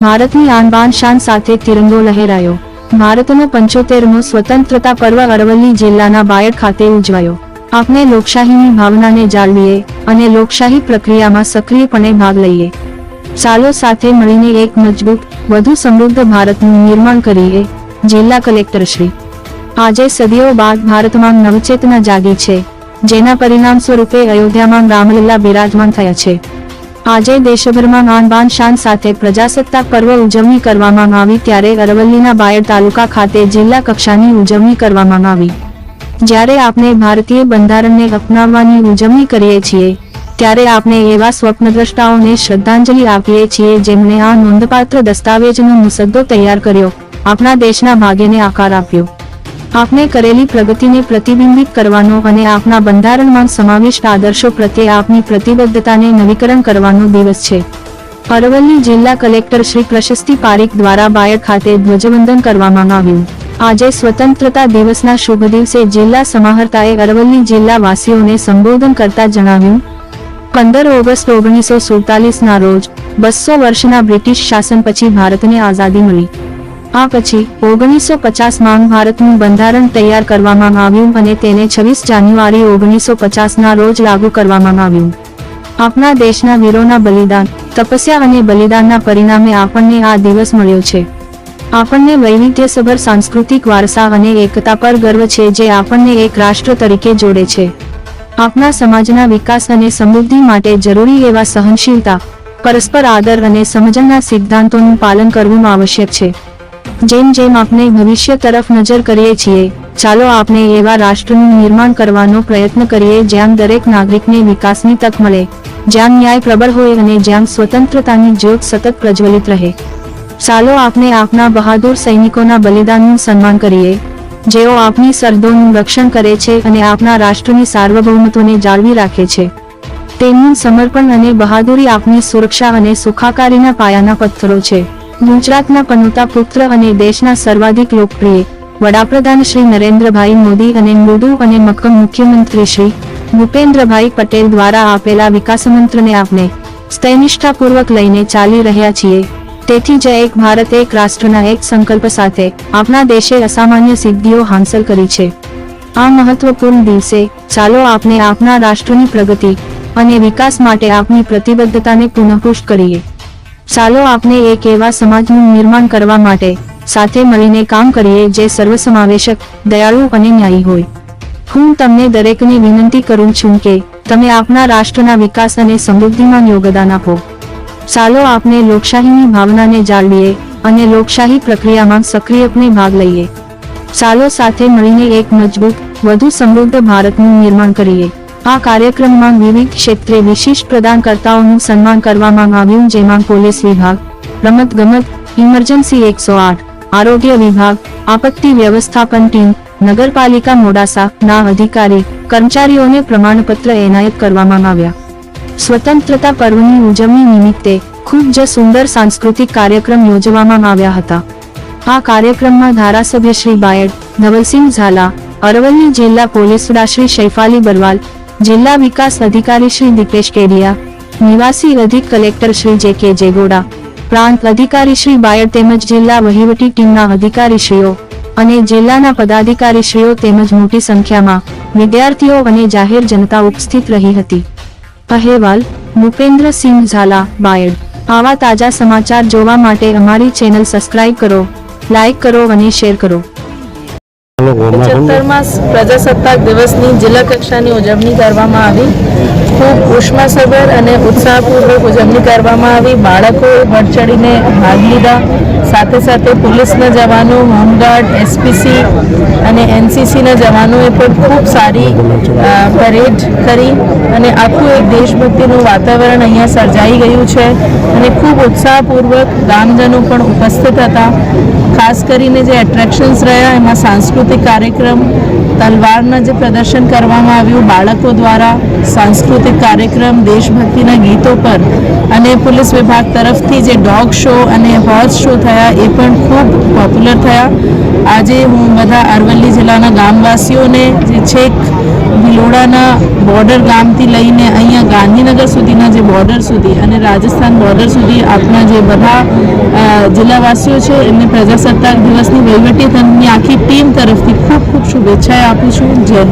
ભારતની આનબાન શાન સાથે તિરંગો લહેરાયો. ભારતનો પંચોતેરમો સ્વતંત્રતા પર્વ અરવલ્લી જિલ્લાના બાયડ ખાતે ઉજવાયો. આપણે લોકશાહીની ભાવનાને જાળવીએ અને લોકશાહી પ્રક્રિયામાં સક્રિયપણે ભાગ લઈએ. ચાલો સાથે મળીને એક મજબૂત, વધુ સમૃદ્ધ ભારતનું નિર્માણ કરીએ, જિલ્લા કલેક્ટર શ્રી. આજે સદીઓ બાદ ભારતમાં નવચેતના જાગી છે, જેના પરિણામ સ્વરૂપે અયોધ્યામાં રામલીલા બિરાજમાન થયા છે. આજે દેશભરમાં માનબાન શાન સાથે પ્રજાસત્તાક પર્વ ઉજવણી કરવામાં આવી ત્યારે અરવલ્લીના બાયડ તાલુકા ખાતે જિલ્લા કક્ષાની ઉજવણી કરવામાં આવી. જ્યારે આપણે ભારતીય બંધારણને અપનાવવાની ઉજવણી કરીએ છીએ, ત્યારે આપણે એવા સ્વપ્નદ્રષ્ટાઓને શ્રદ્ધાંજલિ આપીએ છીએ જેમણે આ નોંધપાત્ર દસ્તાવેજનો મુસદ્દો તૈયાર કર્યો, આપણા દેશના ભાગ્યને આકાર આપ્યો. આપણે કરેલી પ્રગતિને પ્રતિબિંબિત કરવાનો અને આપના બંધારણમાં સમાવિષ્ટ આદર્શો પ્રત્યે આપની પ્રતિબદ્ધતાને નવીકરણ કરવાનો દિવસ છે. અરવલ્લી જિલ્લા કલેક્ટર શ્રી પ્રશસ્તિ પારીખ દ્વારા બાયડ ખાતે ધ્વજવંદન કરવામાં આવ્યું. આજે સ્વતંત્રતા દિવસના શુભ દિવસે જિલ્લા સમાહર્તાએ અરવલ્લી જિલ્લાવાસીઓને સંબોધન કરતા જણાવ્યું, પંદર ઓગસ્ટ ઓગણીસો સુડતાલીસના રોજ બસો વર્ષના બ્રિટિશ શાસન પછી ભારતને આઝાદી મળી. આ પછી ઓગણીસો પચાસમાં ભારતનું બંધારણ તૈયાર કરવામાં આવ્યું અને તેને છવ્વીસ જાન્યુઆરી ઓગણીસો પચાસના રોજ લાગુ કરવામાં આવ્યું. આપણા દેશના વીરોના બલિદાન, તપસ્યા અને બલિદાનના પરિણામે આપણને આ દિવસ મળ્યો છે. આપણને વૈવિધ્યસભર સાંસ્કૃતિક વારસા અને એકતા પર ગર્વ છે જે આપણને એક રાષ્ટ્ર તરીકે જોડે છે. આપણા સમાજના વિકાસ અને સમૃદ્ધિ માટે જરૂરી એવા સહનશીલતા, પરસ્પર આદર અને સમજણના સિદ્ધાંતોનું પાલન કરવું આવશ્યક છે. જેમ જેમ આપણે ભવિષ્ય તરફ નજર કરીએ છીએ, ચાલો આપણે એવા રાષ્ટ્રનું નિર્માણ કરવાનો પ્રયત્ન કરીએ જ્યાં દરેક નાગરિકને વિકાસની તક મળે, જ્યાં ન્યાય પ્રબળ હોય અને જ્યાં સ્વતંત્રતાની જ્યોત સતત પ્રજ્વલિત રહે. ચાલો આપણે આપના બહાદુર સૈનિકોના બલિદાનનું સન્માન કરીએ, જેઓ આપની સરહદોનું રક્ષણ કરે છે અને આપના રાષ્ટ્રની સાર્વભૌમત્વને જાળવી રાખે છે. તેમનું સમર્પણ અને બહાદુરી આપની સુરક્ષા અને સુખાકારીના પાયાના પથ્થરો છે. ગુજરાતના પનોતા પુત્ર અને દેશના સર્વાધિક લોકપ્રિય વડાપ્રધાન શ્રી નરેન્દ્રભાઈ મોદી અને મૃદુ અને મક્કમ મુખ્યમંત્રી શ્રી ભૂપેન્દ્રભાઈ પટેલ દ્વારા આપેલા વિકાસમંત્રને આપણે સ્તૈનિષ્ઠાપૂર્વક લઈને ચાલી રહ્યા છીએ. તેથી જ એક ભારત એક રાષ્ટ્રના એક સંકલ્પ સાથે આપણા દેશે અસામાન્ય સિદ્ધિઓ હાંસલ કરી છે. આ મહત્વપૂર્ણ દિવસે ચાલો આપણે આપણા રાષ્ટ્રની પ્રગતિ અને વિકાસ માટે આપની પ્રતિબદ્ધતાને પુનઃપુષ્ટ કરીએ. ચાલો આપણે એક એવા સમાજનું નિર્માણ કરવા માટે સાથે મળીને કામ કરીએ જે સર્વસમાવેશક, દયાળુ અને ન્યાયી હોય. હું તમને દરેકને વિનંતી કરું છું કે તમે આપના રાષ્ટ્રના વિકાસ અને સમૃદ્ધિમાં યોગદાન આપો. ચાલો આપણે લોકશાહીની ભાવનાને જાળવીએ અને લોકશાહી પ્રક્રિયામાં સક્રિયપણે ભાગ લઈએ. ચાલો સાથે મળીને એક મજબૂત, વધુ સમૃદ્ધ ભારતનું નિર્માણ કરીએ. આ કાર્યક્રમમાં વિવિધ ક્ષેત્રે વિશિષ્ટ પ્રદાનકર્તાઓનું સન્માન કરવામાં આવ્યું, જેમાં પોલીસ વિભાગ, રમત ગમત, ઇમરજન્સી એકસો આઠ, આરોગ્ય વિભાગ, આપત્તિ વ્યવસ્થાપન ટીમ, નગરપાલિકા મોડાસા, ના અધિકારી, કર્મચારીઓને પ્રમાણપત્ર એનાયત કરવામાં આવ્યા. સ્વતંત્રતા પર્વની ઉજવણી નિમિત્તે ખૂબ જ સુંદર સાંસ્કૃતિક કાર્યક્રમ યોજવામાં આવ્યા હતા. આ કાર્યક્રમમાં ધારાસભ્ય શ્રી બાયડ, ધવલસિંહ ઝાલા, અરવલ્લી જિલ્લા પોલીસ વડા શ્રી શૈફાલી બરવાલ જિલ્લા વિકાસ અધિકારી શ્રી દીપેશ કેડિયા, નિવાસી અધિક કલેક્ટર શ્રી જે કે જેગોડા, પ્રાંત અધિકારી શ્રી બાયડ તેમજ જિલ્લા વહીવટી ટીમના અધિકારીશ્રીઓ અને જિલ્લાના પદાધિકારીશ્રીઓ તેમજ મોટી સંખ્યામાં વિદ્યાર્થીઓ અને જાહેર જનતા ઉપસ્થિત રહી હતી. અહેવાલ, ભૂપેન્દ્રસિંહ ઝાલા, બાયડ. આવા તાજા સમાચાર જોવા માટે અમારી ચેનલ સબસ્ક્રાઇબ કરો, લાઇક કરો અને શેર કરો. પંચોતેરમાં પ્રજાસત્તાક દિવસની જિલ્લા કક્ષાની ઉજવણી કરવામાં આવી. ખૂબ ઉષ્માસભર અને ઉત્સાહપૂર્વક ઉજવણી કરવામાં આવી. બાળકોએ ચડીને ભાગ લીધા. સાથે સાથે પોલીસના જવાનો, હોમગાર્ડ એસપીસી અને એનસીસીના જવાનોએ પણ ખૂબ સારી પરેડ કરી અને આખું એક દેશભક્તિનું વાતાવરણ અહીંયા સર્જાઈ ગયું છે અને ખૂબ ઉત્સાહપૂર્વક ગામજનો પણ ઉપસ્થિત હતા. ખાસ કરીને જે એટ્રેક્શન્સ રહ્યા, એમાં સાંસ્કૃતિક કાર્યક્રમ, તલવારના જે પ્રદર્શન કરવામાં આવ્યું, બાળકો દ્વારા સાંસ્કૃતિક કાર્યક્રમ, દેશભક્તિના ગીતો પર અને પોલીસ વિભાગ તરફથી જે ડોગ શો અને હોર્સ શો થયા, એ પણ ખૂબ પોપ્યુલર થયા. આજે હું બધા અરવલ્લી જિલ્લાના ગામવાસીઓને જે છેક ભિલોડાના બોર્ડર ગામથી લઈને અહીંયા ગાંધીનગર સુધીના જે બોર્ડર સુધી અને રાજસ્થાન બોર્ડર સુધી આપણા જે બધા જિલ્લાવાસીઓ છે, એમને પ્રજાસત્તાક દિવસની વહીવટી તંત્રની આખી ટીમ તરફથી ખૂબ ખૂબ શુભેચ્છાએ આપું છું. જય